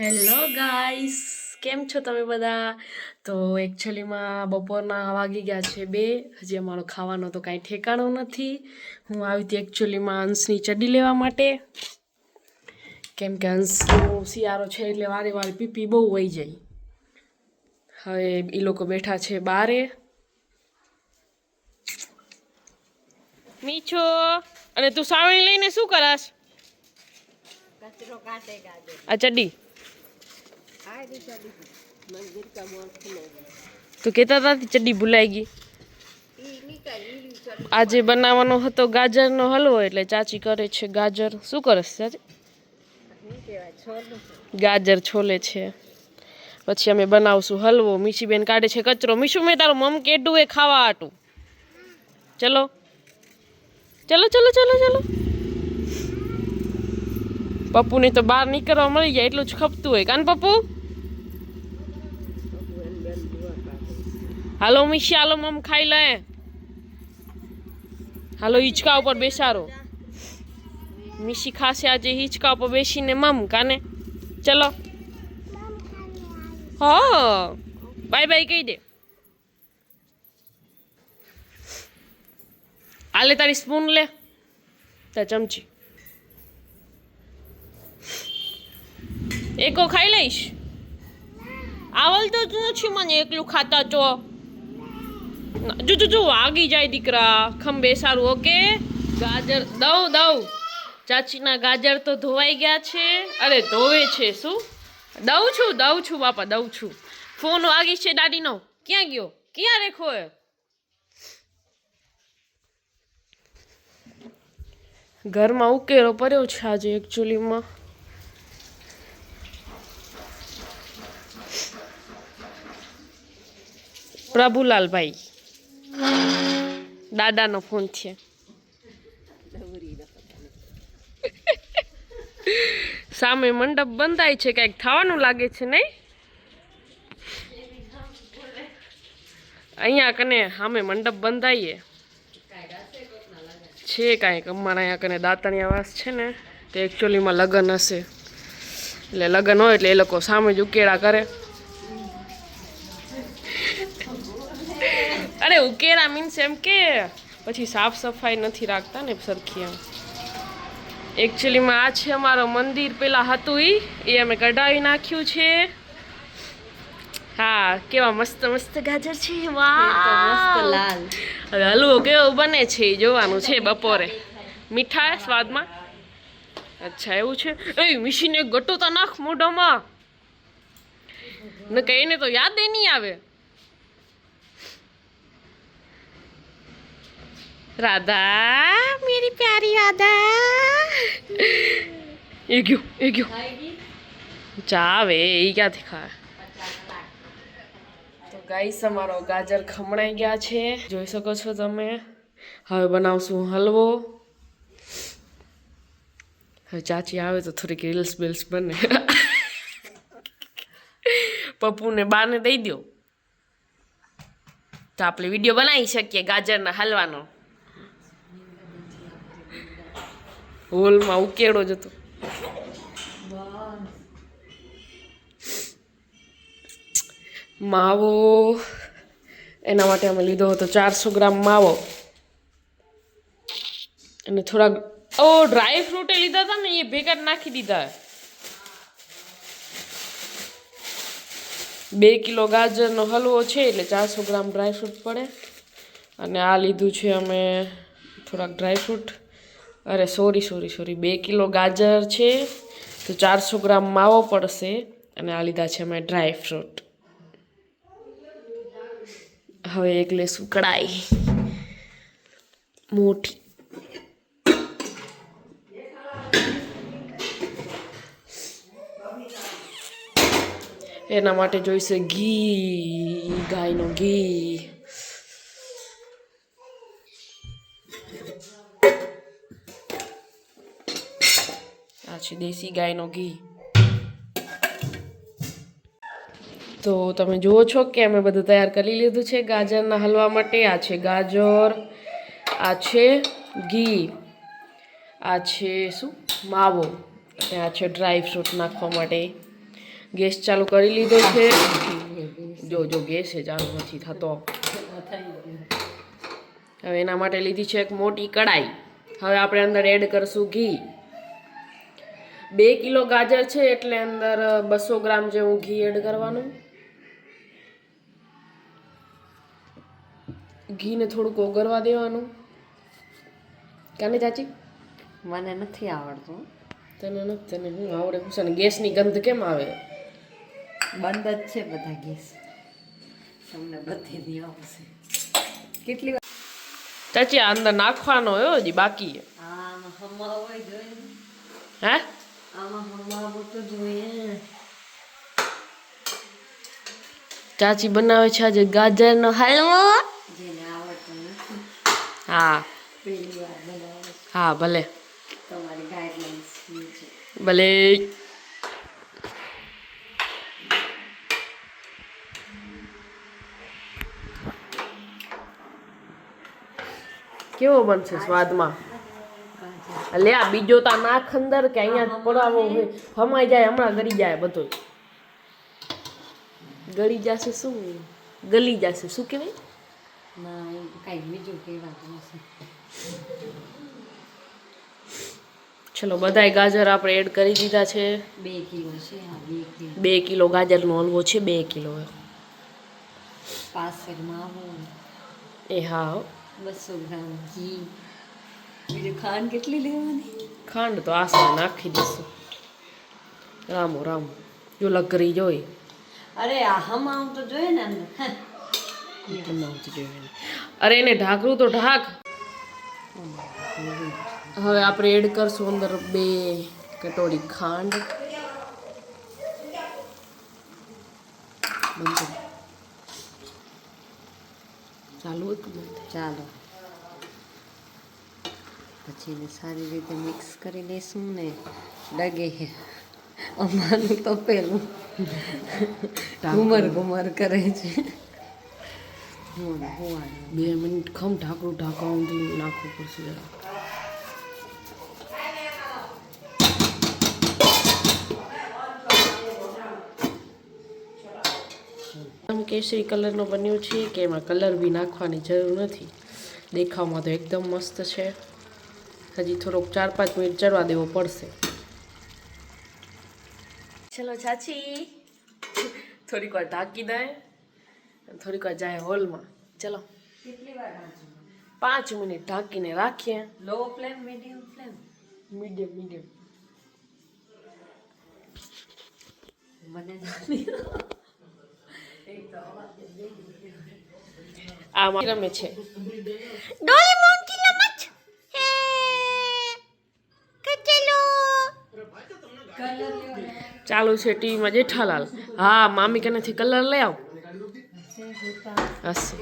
Hello guys કેમ છો તમે બધા? તો એકચ્યુઅલીમાં બપોરના વાગી ગયા છે બે. હજી અમારો ખાવાનો તો કાંઈ ઠેકાણો નથી. હું આવી હતી એકચ્યુઅલીમાં અંશની ચડી લેવા માટે. કેમ કે અંશનો શિયાળો છે એટલે વારે વારે પીપી બહુ વહી જાય. હવે એ લોકો બેઠા છે બારે. મીછો અને તું સાવણી લઈને શું કરાશ? કચરો કાઢે કાઢે આ ચડ્ડી આ રીતે મંદિર કા મોર ખુલે તું કહેતા હતા ચડ્ડી ભૂલાઈ ગઈ. આજે બનાવવાનો હતો ગાજરનો હલવો એટલે ચાચી કરે છે ગાજર. શું કરે છે ગાજર છોલે છે. પછી અમે બનાવશું હલવો. મીશીબેન કાઢે છે કચરો. મીશુ, મેં તારું મમ કેડું એ ખાવા આટું. ચલો. ચલો ચલો ચલો ચલો. પપ્પુને તો બહાર નીકળવા મળી જાય એટલું જ ખપતું હોય. કાન પપ્પુ બેન બેન દુઆ કાઢે હાલો મિશી હાલો મમ ખાઈ લે. હાલો હિંચકા ઉપર બેસારો મિશી ખાશે આજે હિંચકા ઉપર બેસીને મમ કાને? ચલો. હા બાય બાય કહી દે. આલે તારી સ્પૂન લે. તાર ચમચી. એકો ખાઈ લઈશ? આવલ તો નથી મને એકલું ખાતા ના, જો જો જો વાગી જાય દીકરા. ખંભે સારું, ઓકે? ગાજર, દઉં દઉં. ચાચીના ગાજર તો ધોવાઈ ગયા છે. અરે, ધોવે છે, શું? દઉં છું દઉં છું, બાપા, દઉં છું. ફોન વાગી છે દાદીનો. ક્યાં ગયો? ક્યાં રેખો ઘરમાં ઉકેરો પડ્યો છે આજે એકચ્યુઅલીમાં પ્રભુલાલભાઈ. દાદાનો ફોન છે. સામે મંડપ બંધાય છે કંઈક થવાનું લાગે છે નહીં? અહીંયા કને સામે મંડપ બંધાઈએ. છે કાંઈક, અમારા અહીંયા કને દાંતણિયા વાસ છે ને, તે એકચ્યુઅલીમાં લગ્ન હશે. એટલે લગ્ન હોય એટલે એ લોકો સામે જ ઉકેળા કરે. અરે ઉકેરા મીન્સ એમ કે પછી સાફ સફાઈ નથી રાખતા ને સરખી એમ. એકચ્યુઅલીમાં આ છે અમારો મંદિર. પેલા હતું એ એ અમે કઢાવી નાખ્યું છે. હા કેવા મસ્ત મસ્ત ગાજર છે. વાહ લાલ. હવે હલવો કેવો બને છે એ જોવાનું છે બપોરે. મીઠા સ્વાદમાં? અચ્છા એવું છે? એ મિશીને એક ગટો તો નાખ મોઢામાં. ન કહીને તો યાદ એ નહીં આવે. મેરી પ્યારી રાધા. એ ગયો એ ગયો. ચા આવે, એ ક્યાંથી ખાય? તો ગાઈસ અમારો ગાજર ખમણાઈ ગયા છે. જોઈ શકો છો તમે. હવે બનાવશું હલવો. હવે ચાચી આવે તો થોડીક રીલ્સ બિલ્સ બને. પપ્પુને બાને દઈ દો તો આપણે વીડિયો બનાવી શકીએ ગાજરના હલવાનો. હોલમાં ઉકેળો જ હતો. માવો, એના માટે અમે લીધો હતો ચારસો ગ્રામ માવો. અને થોડાક, ઓ ડ્રાય ફ્રૂટે લીધા હતા ને, એ ભેગા નાખી દીધા. બે કિલો ગાજરનો હલવો છે, એટલે ચારસો ગ્રામ ડ્રાય ફ્રૂટ પડે. અને આ લીધું છે અમે થોડાક ડ્રાય ફ્રૂટ અરે સોરી સોરી સોરી બે કિલો ગાજર છે, તો ચારસો ગ્રામ માવો પડશે અને આ લીધા છે અમે ડ્રાય ફ્રૂટ હવે એક લેશું કડાઈ મોટી. એના માટે જોઈશે ઘી, ગાયનું ઘી. છે દેશી ગાયનો ઘી. તો તમે જુઓ છો કે અમે બધું તૈયાર કરી લીધું છે ગાજરના હલવા માટે. આ છે ગાજર, આ છે ઘી, આ છે શું? માવો અને આ છે ડ્રાય ફ્રૂટ નાખવા માટે. ગેસ ચાલુ કરી લીધો છે. જો જો, ગેસ ચાલુ નથી થતો. હવે એના માટે લીધી છે એક મોટી કડાઈ હવે આપણે અંદર એડ કરશું ઘી. બે કિલો ગાજર છે એટલે અંદર બસો ગ્રામ જેવું ઘી એડ કરવાનું. ઘીને થોડુંક ઓગળવા દેવાનું. કાને ચાચી? મને નથી આવડતું. તને નથી તને હું આવડે હું છે ને ગેસની ગંધ કેમ આવે? બંધ જ છે બધા ગેસ. તમને બધી આવશે. કેટલી વાર ચાચી અંદર નાખવાનો હજી બાકી. હા હે? ચાચી બનાવે છે આજે ગાજરનો હલવો. હા. હા ભલે. ભલે. કેવો બનશે સ્વાદમાં? લે આ બીજો તા નાખ અંદર કે અહીંયા પડાવો હોય. હમાઈ જાય હમણાં ગળી જાય બધું. ગળી જશે શું? ગલી જશે. શું કહેવાય? ચલો બધાય ગાજર આપણે એડ કરી દીધા છે. બે કિલો છે બે કિલો. બે કિલો ગાજરનો હલવો છે બે કિલો. પાસેર માવો એ હા. બસો ગ્રામ ઘી. બીજું ખાંડ કેટલી લેવાની? ખાંડ તો આસરે નાખી દઈશું. રામો રામ જો લકરી જોઈ. અરે આ હમાવું તો જોઈએ ને. જોઈએ અરે એને ઢાંકરું તો ઢાક. હવે આપણે એડ કરશું અંદર બે કટોરી ખાંડ. ચાલુ હતું ચાલો. પછી એને સારી રીતે મિક્સ કરી લઈશું ને ડગે અમારું તો પેલું ઘુમર ઘુમર કરે છે. બે મિનિટ ખમ ઢાંકરું ઢાંકવાનું નાખવું પડશે જરા. કેસરી કલરનો બન્યો છે કે એમાં કલર બી નાખવાની જરૂર નથી. દેખાવમાં તો એકદમ મસ્ત છે. હજી થોડોક ચાર પાંચ મિનિટ ચડવા દેવો પડશે. ચલો ચાચી. થોડીક વાર ઢાંકી દે. થોડીક વાર જાય હોલમાં. ચલો. પાંચ મિનિટ ઢાંકીને રાખીએ. Low flame medium flame medium medium. મને આમાં રમે છે. ચાલુ છે ટીવીમાં જેઠાલાલ. હા, મામી કનેથી કલર લઈ આવ. હશે.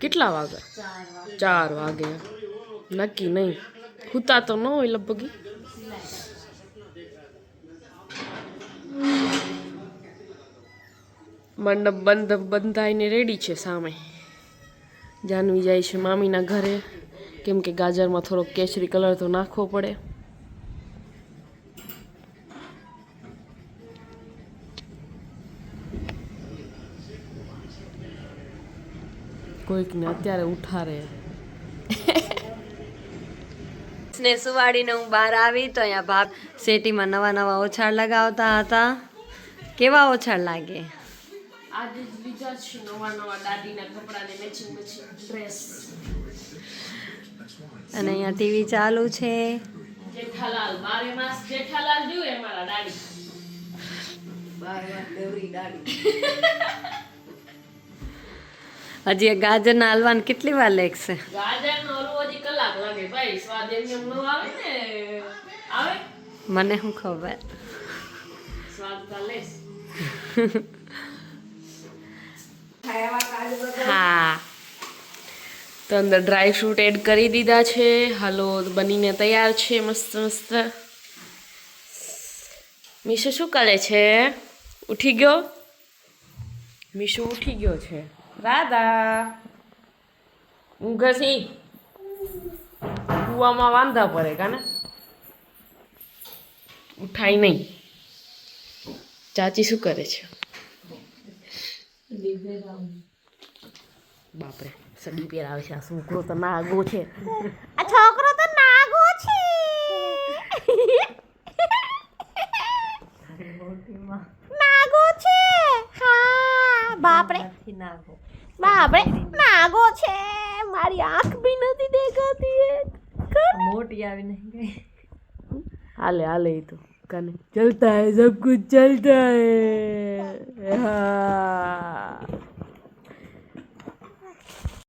કેટલા વાગે? ચાર વાગે. નક્કી નહીં. હુતા તો ન હોય લગભગ. મંડપ બંધ, બંધાઈને રેડી છે સામે. જાનવી જાય છે મામીના ઘરે. કેમ કે ગાજરમાં થોડોક કેસરી કલર તો નાખવો પડે. કોઈકને અત્યારે ઉઠારે. ને સુવાડીને હું બહાર આવી તો અહીંયા ભાભ શેટીમાં નવા નવા ઓછાળ લગાવતા હતા. કેવા ઓછાળ લાગે? આજે જ લીધા છે નવા નવા દાદીના કપડાને મેચિંગ મેચિંગ ડ્રેસ અને અહીંયા ટીવી ચાલુ છે. જેઠાલાલ બારે માસ જેઠાલાલ જોયું દેવરી દાદી. હજી એ ગાજરના હલવાને કેટલી વાર લાગશે ગાજરનો હલવો હજી કલાક લાગે ભાઈ. સ્વાદ એમ એમ નો આવે ને? આવે? મને શું ખબર? સ્વાદ લેસ હા. તો અંદર ડ્રાય ફ્રૂટ એડ કરી દીધા છે. હલો બનીને તૈયાર છે મસ્ત મસ્ત. મીશો શું કરે છે? ઉઠી ગયો? મીશો ઉઠી ગયો છે. રાધા ઊંઘસી કૂવામાં વાંધા પડે કાને ઉઠાય નહીં ચાચી શું કરે છે બાપરે સડી પહેરાવે છે આ છોકરો તો નાગો છે આ છોકરો તો નાગો છે નાગો છે હા બાપરે. બાપરે નાગો. છે. મારી આંખ બી નથી દેખાતી મોટી આવી નહીં હાલે હાલે એ તો. કને? ચલતા હે સબ કુછ ચલતા હે. હા.